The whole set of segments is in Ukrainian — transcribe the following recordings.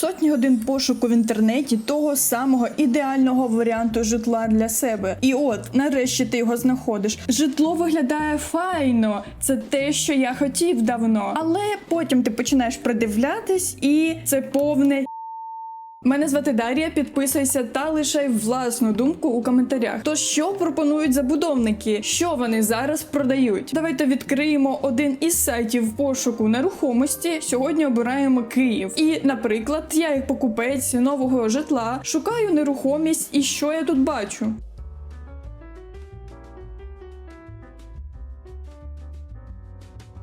Сотні годин пошуку в інтернеті того самого ідеального варіанту житла для себе. І от, нарешті ти його знаходиш. Житло виглядає файно. Це те, що я хотів давно. Але потім ти починаєш придивлятись, і це повне. Мене звати Дар'я. Підписуйся та лишай власну думку у коментарях. То що пропонують забудовники? Що вони зараз продають? Давайте відкриємо один із сайтів пошуку нерухомості. Сьогодні обираємо Київ. І, наприклад, я як покупець нового житла шукаю нерухомість, і що я тут бачу?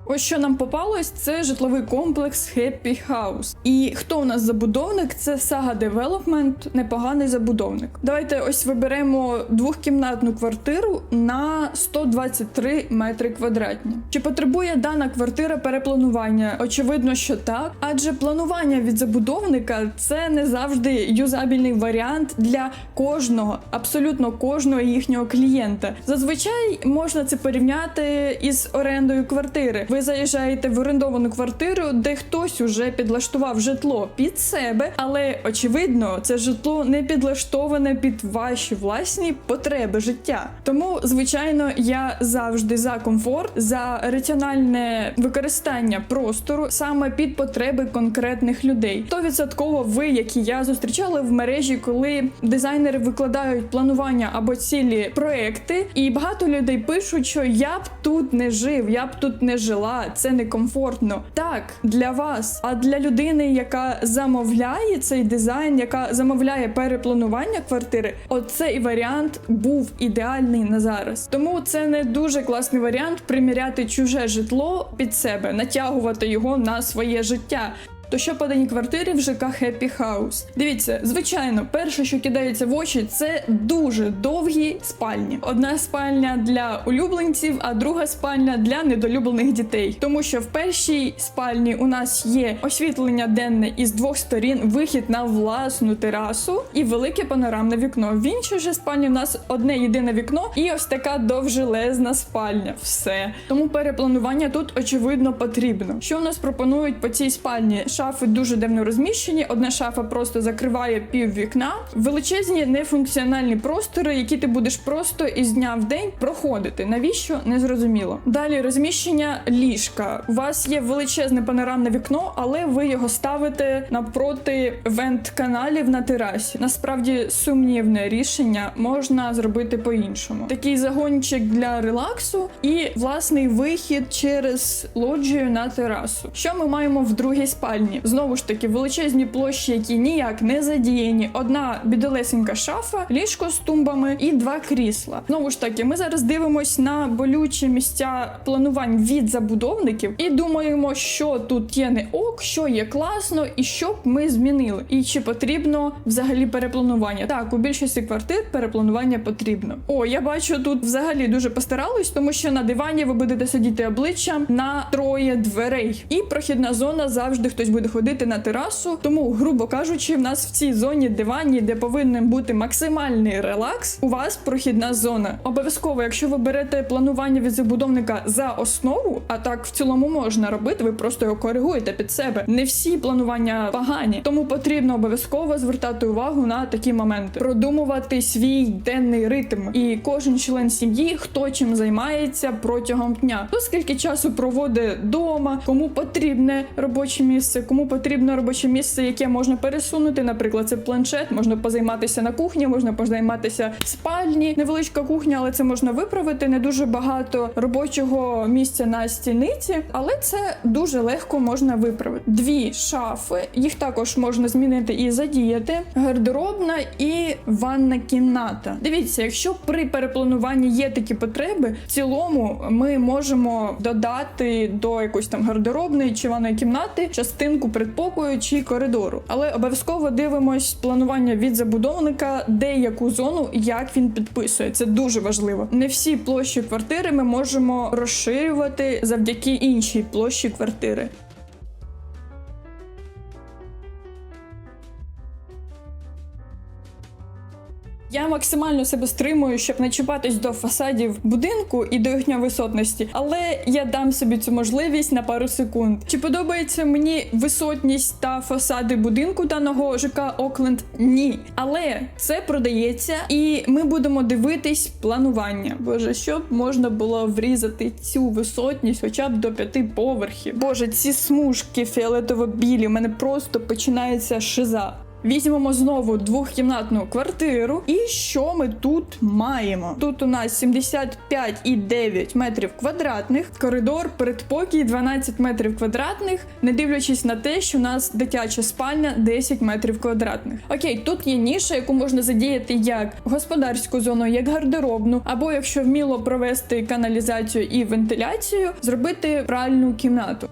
Ось що нам попалось, це житловий комплекс Happy House. І хто у нас забудовник? Це Saga Development, непоганий забудовник. Давайте ось виберемо двохкімнатну квартиру на 123 метри квадратні. Чи потребує дана квартира перепланування? Очевидно, що так, адже планування від забудовника це не завжди юзабільний варіант для кожного, абсолютно кожного їхнього клієнта. Зазвичай можна це порівняти із орендою квартири. Ви заїжджаєте в орендовану квартиру, де хтось уже підлаштував житло під себе, але очевидно, це житло не підлаштоване під ваші власні потреби життя. Тому, звичайно, я завжди за комфорт, за раціональне використання простору саме під потреби конкретних людей. То відсотково ви, як і я, зустрічали в мережі, коли дизайнери викладають планування або цілі проекти, і багато людей пишуть, що я б тут не жив, я б тут не жила, це некомфортно. Так, для вас, а для людини, яка замовляє цей дизайн, яка замовляє перепланування квартири, оцей варіант був ідеальний на зараз. Тому це не дуже класний варіант приміряти чуже житло під себе, натягувати його на своє життя. То що по даній квартирі в ЖК Happy House? Дивіться, звичайно, перше, що кидається в очі, це дуже довгі спальні. Одна спальня для улюбленців, а друга спальня для недолюблених дітей. Тому що в першій спальні у нас є освітлення денне із двох сторін, вихід на власну терасу і велике панорамне вікно. В іншій же спальні у нас одне єдине вікно і ось така довжелезна спальня. Все. Тому перепланування тут очевидно потрібно. Що у нас пропонують по цій спальні? Шафи дуже дивно розміщені. Одна шафа просто закриває пів вікна. Величезні нефункціональні простори, які ти будеш просто із дня в день проходити. Навіщо не зрозуміло. Далі розміщення ліжка. У вас є величезне панорамне вікно, але ви його ставите напроти вент-каналів на терасі. Насправді сумнівне рішення можна зробити по-іншому. Такий загончик для релаксу і власний вихід через лоджію на терасу. Що ми маємо в другій спальні? Знову ж таки, величезні площі, які ніяк не задіяні. Одна бідолесенька шафа, ліжко з тумбами і два крісла. Знову ж таки, ми зараз дивимось на болючі місця планувань від забудовників і думаємо, що тут є не ок, що є класно, і що б ми змінили. І чи потрібно взагалі перепланування? Так, у більшості квартир перепланування потрібно. О, я бачу, тут взагалі дуже постарались, тому що на дивані ви будете сидіти обличчям на троє дверей, і прохідна зона завжди хтось буде ходити на терасу. Тому, грубо кажучи, в нас в цій зоні дивані, де повинен бути максимальний релакс, у вас прохідна зона. Обов'язково, якщо ви берете планування від забудовника за основу, а так в цілому можна робити, ви просто його коригуєте під себе. Не всі планування погані, тому потрібно обов'язково звертати увагу на такі моменти, продумувати свій денний ритм. І кожен член сім'ї, хто чим займається протягом дня, то скільки часу проводить вдома, кому потрібне робоче місце, кому потрібно робоче місце, яке можна пересунути. Наприклад, це планшет, можна позайматися на кухні, можна позайматися в спальні, невеличка кухня, але це можна виправити. Не дуже багато робочого місця на стільниці, але це дуже легко можна виправити. Дві шафи, їх також можна змінити і задіяти. Гардеробна і ванна кімната. Дивіться, якщо при переплануванні є такі потреби, в цілому ми можемо додати до якоїсь там гардеробної чи ванної кімнати частинку предпокою чи коридору. Але обов'язково дивимось планування від забудовника, де яку зону, як він підписує. Це дуже важливо. Не всі площі квартири ми можемо розширювати завдяки іншій площі квартири. Я максимально себе стримую, щоб не чіпатись до фасадів будинку і до їхньої висотності, але я дам собі цю можливість на пару секунд. Чи подобається мені висотність та фасади будинку даного ЖК Окленд? Ні. Але це продається, і ми будемо дивитись планування. Боже, щоб можна було врізати цю висотність хоча б до п'яти поверхів. Боже, ці смужки фіолетово-білі, у мене просто починається шиза. Візьмемо знову двохкімнатну квартиру. І що ми тут маємо? Тут у нас 75,9 метрів квадратних, коридор, передпокій 12 метрів квадратних, не дивлячись на те, що у нас дитяча спальня 10 метрів квадратних. Окей, тут є ніша, яку можна задіяти як господарську зону, як гардеробну, або якщо вміло провести каналізацію і вентиляцію, зробити пральну кімнату.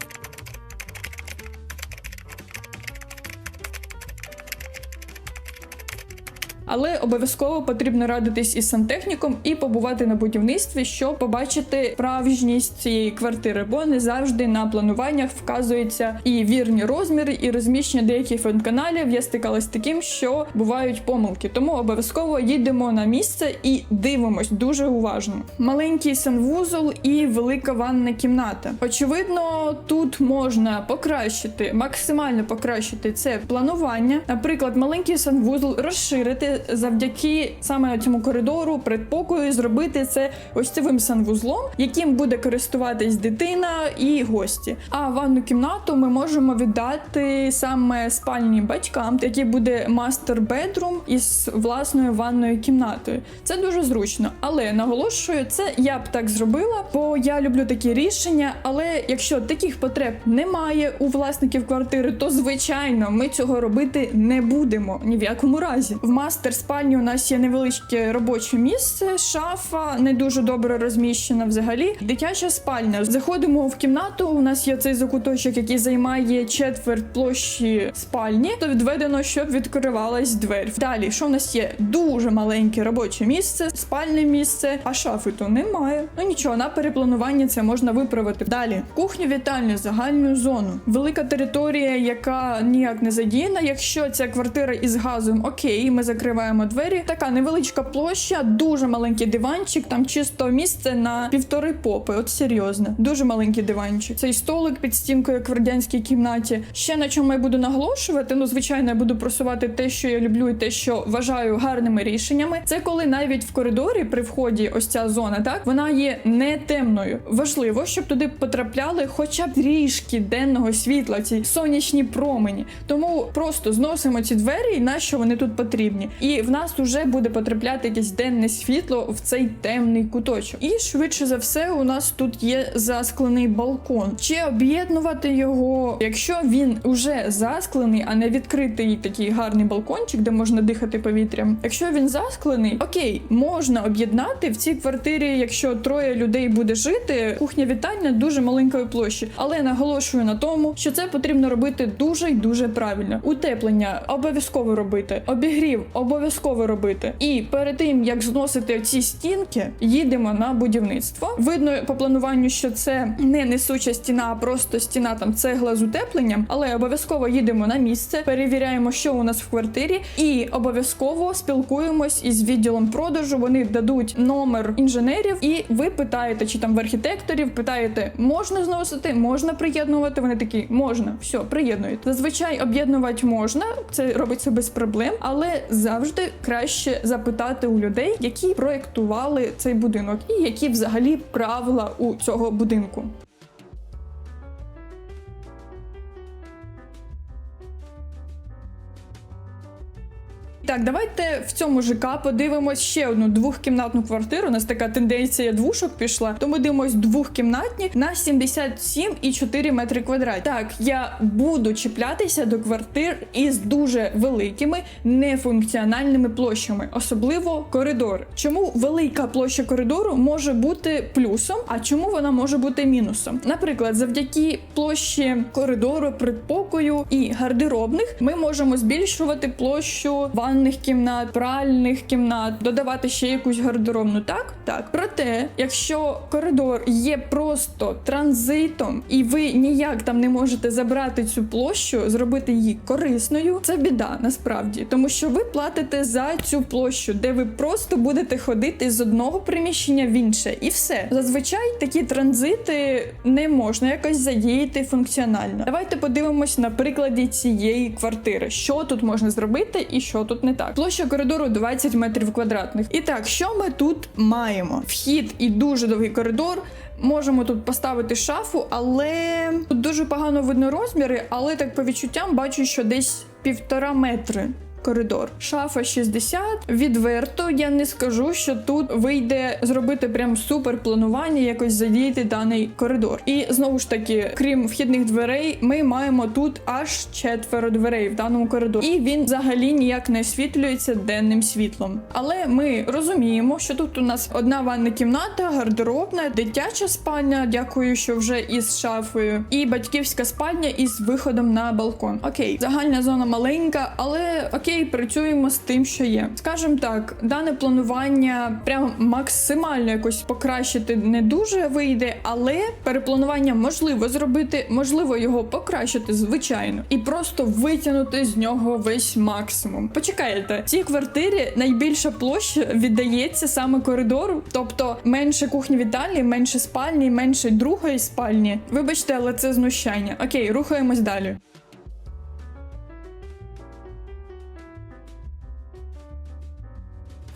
Але обов'язково потрібно радитись із сантехніком і побувати на будівництві, щоб побачити справжність цієї квартири, бо не завжди на плануваннях вказуються і вірні розміри, і розміщення деяких фонканалів. Я стикалась з таким, що бувають помилки. Тому обов'язково їдемо на місце і дивимось дуже уважно. Маленький санвузол і велика ванна кімната. Очевидно, тут можна покращити, максимально покращити це планування. Наприклад, маленький санвузол розширити завдяки саме цьому коридору, предпокою, зробити це ось цим санвузлом, яким буде користуватись дитина і гості. А ванну кімнату ми можемо віддати саме спальні батькам, який буде мастер бедрум із власною ванною кімнатою. Це дуже зручно, але наголошую, це я б так зробила, бо я люблю такі рішення. Але якщо таких потреб немає у власників квартири, то звичайно ми цього робити не будемо ні в якому разі. В мастер спальні у нас є невеличке робоче місце, шафа не дуже добре розміщена взагалі. Дитяча спальня. Заходимо в кімнату. У нас є цей закуточок, який займає четверть площі спальні. То відведено, щоб відкривалась двері. Далі, що в нас є? Дуже маленьке робоче місце, спальне місце, а шафи то немає. Ну нічого, на переплануванні це можна виправити. Далі кухню, вітальню, загальну зону. Велика територія, яка ніяк не задіяна. Якщо ця квартира із газом, окей, ми закриваємо двері. Така невеличка площа, дуже маленький диванчик, там чисто місце на півтори попи. От серйозно, дуже маленький диванчик. Цей столик під стінкою, як в радянській кімнаті. Ще на чому я буду наголошувати. Ну, звичайно, я буду просувати те, що я люблю, і те, що вважаю гарними рішеннями. Це коли навіть в коридорі при вході ось ця зона, так вона є не темною. Важливо, щоб туди потрапляли хоча б трішки денного світла, ці сонячні промені. Тому просто зносимо ці двері, і нащо вони тут потрібні. І в нас вже буде потрапляти якесь денне світло в цей темний куточок. І швидше за все, у нас тут є засклений балкон. Чи об'єднувати його, якщо він уже засклений, а не відкритий такий гарний балкончик, де можна дихати повітрям. Якщо він засклений, окей, можна об'єднати в цій квартирі, якщо троє людей буде жити, кухня вітальня дуже маленької площі. Але наголошую на тому, що це потрібно робити дуже й дуже правильно. Утеплення обов'язково робити, обігрів обов'язково робити. І перед тим як зносити ці стінки, їдемо на будівництво. Видно по плануванню, що це не несуча стіна, а просто стіна там цегла з утепленням. Але обов'язково їдемо на місце, перевіряємо, що у нас в квартирі, і обов'язково спілкуємось із відділом продажу. Вони дадуть номер інженерів, і ви питаєте, чи там в архітекторів питаєте, можна зносити, можна приєднувати. Вони такі можна, все, приєднують. Зазвичай об'єднувати можна, це робиться без проблем, але завжди краще запитати у людей, які проєктували цей будинок, і які взагалі правила у цього будинку. Так, давайте в цьому ЖК подивимось ще одну двохкімнатну квартиру. У нас така тенденція двушок пішла. То ми дивимось двохкімнатні на 77,4 метри квадратні. Так, я буду чіплятися до квартир із дуже великими нефункціональними площами, особливо коридор. Чому велика площа коридору може бути плюсом, а чому вона може бути мінусом? Наприклад, завдяки площі коридору, предпокою і гардеробних ми можемо збільшувати площу ванної ванних кімнат, пральних кімнат, додавати ще якусь гардеробну. Так, так. Проте, якщо коридор є просто транзитом, і ви ніяк там не можете забрати цю площу, зробити її корисною, це біда насправді, тому що ви платите за цю площу, де ви просто будете ходити з одного приміщення в інше, і все. Зазвичай такі транзити не можна якось задіяти функціонально. Давайте подивимось на прикладі цієї квартири, що тут можна зробити і що тут не так. Площа коридору 20 метрів квадратних. І так, що ми тут маємо? Вхід і дуже довгий коридор. Можемо тут поставити шафу, але тут дуже погано видно розміри, але так по відчуттям бачу, що десь півтора метри. Коридор, шафа 60. Відверто я не скажу, що тут вийде зробити прям супер планування, якось задіяти даний коридор. І знову ж таки, крім вхідних дверей, ми маємо тут аж четверо дверей в даному коридорі. І він взагалі ніяк не освітлюється денним світлом. Але ми розуміємо, що тут у нас одна ванна кімната, гардеробна, дитяча спальня. Дякую, що вже із шафою, і батьківська спальня із виходом на балкон. Окей, загальна зона маленька, але окей, працюємо з тим, що є. Скажем так, дане планування прям максимально якось покращити не дуже вийде, але перепланування можливо зробити, можливо його покращити, звичайно, і просто витягнути з нього весь максимум. Почекайте, цій квартирі найбільша площа віддається саме коридору, тобто менше кухні вітальні, менше спальні, менше другої спальні. Вибачте, але це знущання. Окей, рухаємось далі.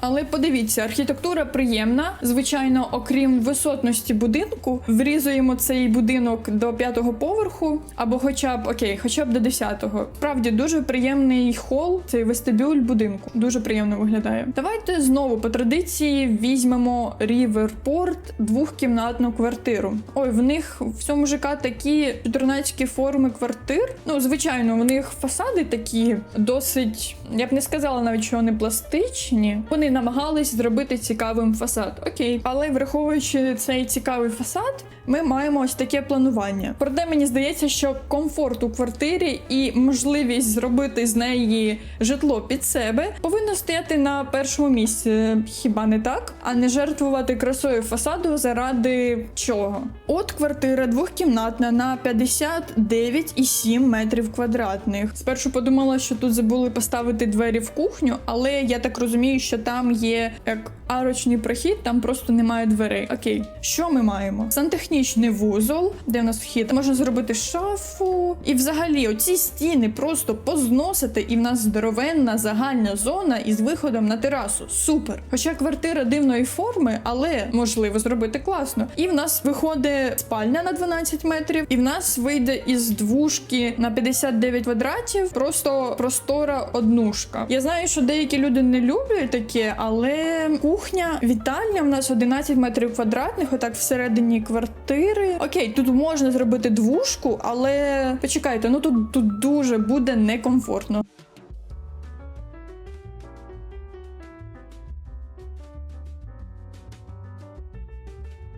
Але подивіться, архітектура приємна. Звичайно, окрім висотності будинку, врізуємо цей будинок до п'ятого поверху, або хоча б окей, хоча б до десятого. Справді дуже приємний хол, цей вестибюль будинку. Дуже приємно виглядає. Давайте знову по традиції візьмемо Ріверпорт двохкімнатну квартиру. Ой, в них в цьому ЖК такі чотирнацькі форми квартир. Ну, звичайно, в них фасади такі досить, я б не сказала навіть, що вони пластичні. Вони намагались зробити цікавим фасад. Окей, але враховуючи цей цікавий фасад, ми маємо ось таке планування. Проте мені здається, що комфорт у квартирі і можливість зробити з неї житло під себе повинно стояти на першому місці. Хіба не так? А не жертвувати красою фасаду заради чого? От квартира двохкімнатна на 59,7 метрів квадратних. Спершу подумала, що тут забули поставити двері в кухню, але я так розумію, що там є як арочний прохід, там просто немає дверей. Окей, що ми маємо? Сантехнічний вузол, де в нас вхід. Можна зробити шафу. І взагалі, оці стіни просто позносити, і в нас здоровенна загальна зона із виходом на терасу. Супер. Хоча квартира дивної форми, але можливо зробити класно. І в нас виходить спальня на 12 метрів, і в нас вийде із двушки на 59 квадратів, просто простора однушка. Я знаю, що деякі люди не люблять таке, але кухня, вітальня в нас 11 метрів квадратних, отак всередині квартири. Окей, тут можна зробити двушку, але почекайте, ну тут, тут дуже буде некомфортно.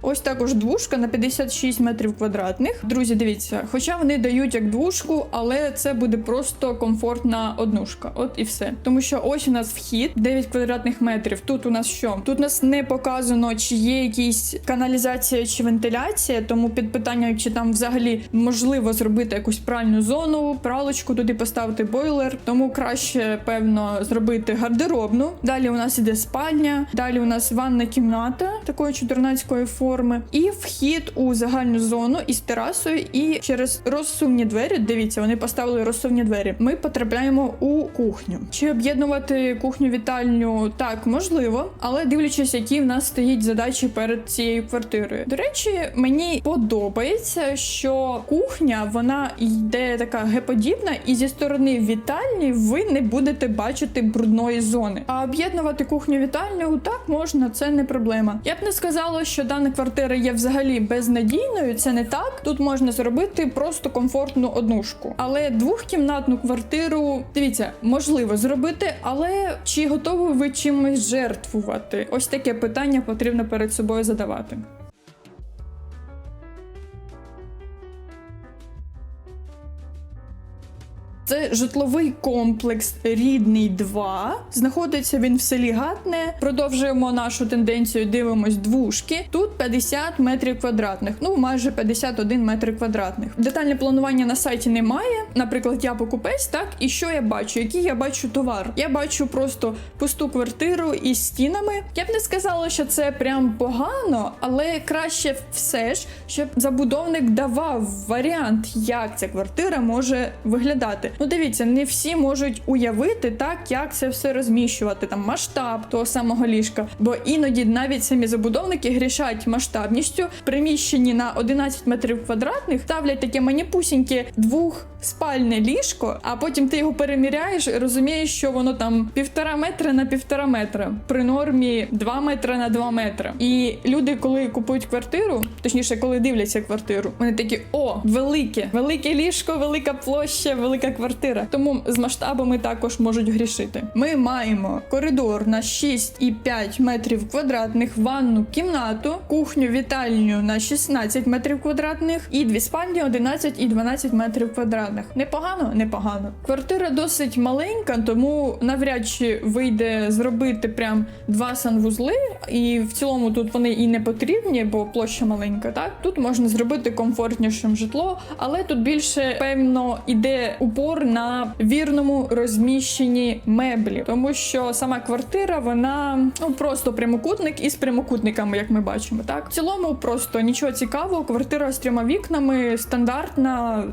Ось також двушка на 56 метрів квадратних. Друзі, дивіться, хоча вони дають як двушку, але це буде просто комфортна однушка. От і все. Тому що ось у нас вхід 9 квадратних метрів. Тут у нас що? Тут у нас не показано, чи є якісь каналізація чи вентиляція, тому під питанням, чи там взагалі можливо зробити якусь пральну зону, пралочку туди поставити бойлер. Тому краще, певно, зробити гардеробну. Далі у нас іде спальня, далі у нас ванна кімната такої чотирнацької форми, і вхід у загальну зону із терасою. І через розсувні двері. Дивіться, вони поставили розсувні двері. Ми потрапляємо у кухню. Чи об'єднувати кухню вітальню так можливо, але дивлячись, які в нас стоїть задачі перед цією квартирою. До речі, мені подобається, що кухня вона йде така геподібна, і зі сторони вітальні ви не будете бачити брудної зони. А об'єднувати кухню вітальню так можна, це не проблема. Я б не сказала, що дана квартира є взагалі безнадійною. Це не так. Тут можна зробити просто комфортну однушку. Але двохкімнатну квартиру, дивіться, можливо зробити, але чи готові ви чимось жертвувати? Ось таке питання потрібно перед собою задавати. Це житловий комплекс Рідний 2. Знаходиться він в селі Гатне. Продовжуємо нашу тенденцію. Дивимось двушки. Тут 50 метрів квадратних, ну майже 51 метр квадратних. Детальне планування на сайті немає. Наприклад, я покупець, так і що я бачу? Який я бачу товар? Я бачу просто пусту квартиру із стінами. Я б не сказала, що це прям погано, але краще все ж, щоб забудовник давав варіант, як ця квартира може виглядати. Ну дивіться, не всі можуть уявити так, як це все розміщувати, там масштаб того самого ліжка. Бо іноді навіть самі забудовники грішать масштабністю. Приміщені на 11 метрів квадратних ставлять таке маніпусіньке двохспальне ліжко, а потім ти його переміряєш і розумієш, що воно там півтора метра на півтора метра. При нормі 2 метри на 2 метри. І люди, коли купують квартиру, точніше, коли дивляться квартиру, вони такі: о, велике, велике ліжко, велика площа, велика квартира. Тому з масштабами також можуть грішити. Ми маємо коридор на 6,5 метрів квадратних, ванну кімнату, кухню, вітальню на 16 метрів квадратних і дві спальні 11 і 12 метрів квадратних. Непогано, непогано. Квартира досить маленька, тому навряд чи вийде зробити прям два санвузли, і в цілому тут вони і не потрібні, бо площа маленька. Так тут можна зробити комфортнішим житло, але тут більше певно іде упор на вірному розміщенні меблі, тому що сама квартира вона ну просто прямокутник із прямокутниками, як ми бачимо. Так в цілому просто нічого цікавого. Квартира з трьома вікнами, стандартна.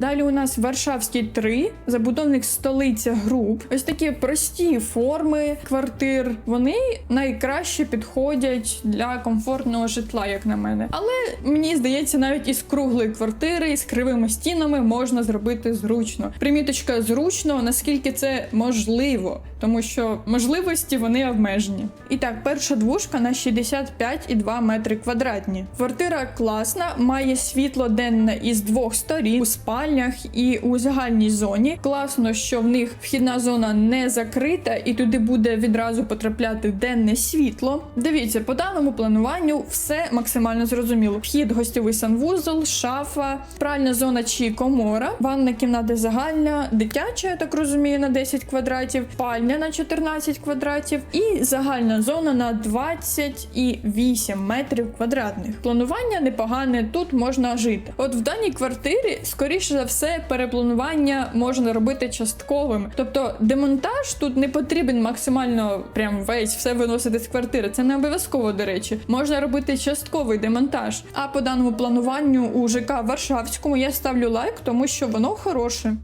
Далі у нас Варшавський 3, забудовник столиця груп. Ось такі прості форми квартир. Вони найкраще підходять для комфортного житла, як на мене. Але мені здається, навіть із круглої квартири, із кривими стінами можна зробити зручно. Приміточка зручно, наскільки це можливо, тому що можливості вони обмежені. І так, перша двушка на 65,2 метри квадратні. Квартира класна, має світло денне із двох сторін у спальнях і у загальній зоні. Класно, що в них вхідна зона не закрита, і туди буде відразу потрапляти денне світло. Дивіться, по даному плануванню все максимально зрозуміло. Вхід, гостьовий санвузол, шафа, пральна зона чи комора, ванна кімната загальна, дитяча, я так розумію, на 10 квадратів, спальня на 14 квадратів і загальна зона на 28 метрів квадратних. Планування непогане, тут можна жити. От в даній квартирі, скоріше за все, перепланування можна робити частковим. Тобто демонтаж тут не потрібен максимально прям весь все виносити з квартири. Це не обов'язково, до речі. Можна робити частковий демонтаж. А по даному плануванню у ЖК Варшавському я ставлю лайк, тому що воно хороше.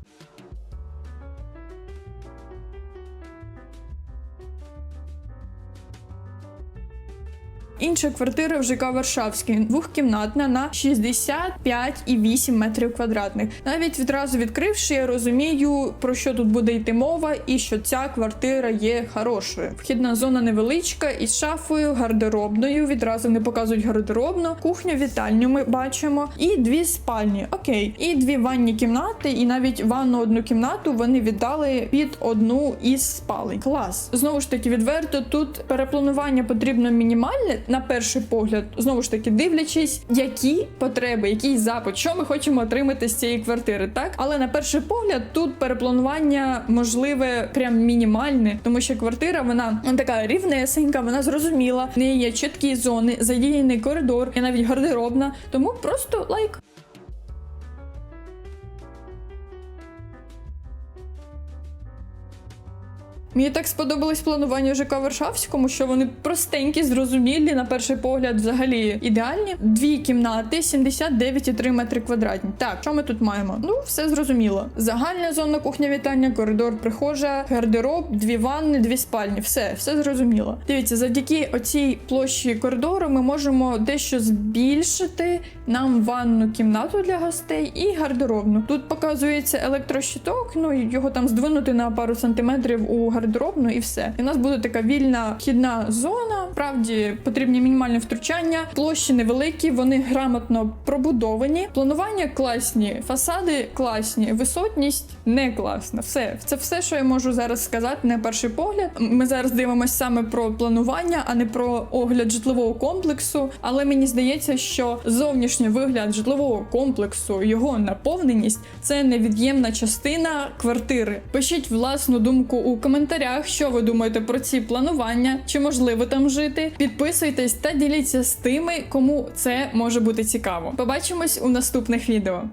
Інша квартира в ЖК Варшавський, двохкімнатна на 65,8 метрів квадратних. Навіть відразу відкривши, я розумію, про що тут буде йти мова, і що ця квартира є хорошою. Вхідна зона невеличка із шафою, гардеробною. Відразу не показують гардеробну, кухню, вітальню ми бачимо, і дві спальні. Окей, і дві ванні кімнати, і навіть ванну одну кімнату вони віддали під одну із спалень. Клас. Знову ж таки, відверто тут перепланування потрібно мінімальне на перший погляд, знову ж таки, дивлячись, які потреби, який запит, що ми хочемо отримати з цієї квартири, так але на перший погляд тут перепланування можливе прям мінімальне, тому що квартира вона, вона така рівнесенька, вона зрозуміла, в неї є чіткі зони, задіяний коридор, і навіть гардеробна, тому просто лайк. Мені так сподобалось планування ЖК Варшавському, що вони простенькі, зрозумілі, на перший погляд, взагалі ідеальні. Дві кімнати, 79,3 метри квадратні. Так, що ми тут маємо? Ну, все зрозуміло. Загальна зона кухня вітання, коридор, прихожа, гардероб, дві ванни, дві спальні. Все, все зрозуміло. Дивіться, завдяки оцій площі коридору ми можемо дещо збільшити нам ванну кімнату для гостей і гардеробну. Тут показується електрощиток, ну його там здвинути на пару сантиметрів у гардеробну і все. І у нас буде така вільна вхідна зона. Правді потрібні мінімальні втручання, площі невеликі, вони грамотно пробудовані. Планування класні, фасади класні, висотність не класна. Все, це все, що я можу зараз сказати на перший погляд. Ми зараз дивимося саме про планування, а не про огляд житлового комплексу. Але мені здається, що зовнішній вигляд житлового комплексу, його наповненість це невід'ємна частина квартири. Пишіть власну думку у коментарях, що ви думаєте про ці планування, чи можливо там жити. Підписуйтесь та діліться з тими, кому це може бути цікаво. Побачимось у наступних відео.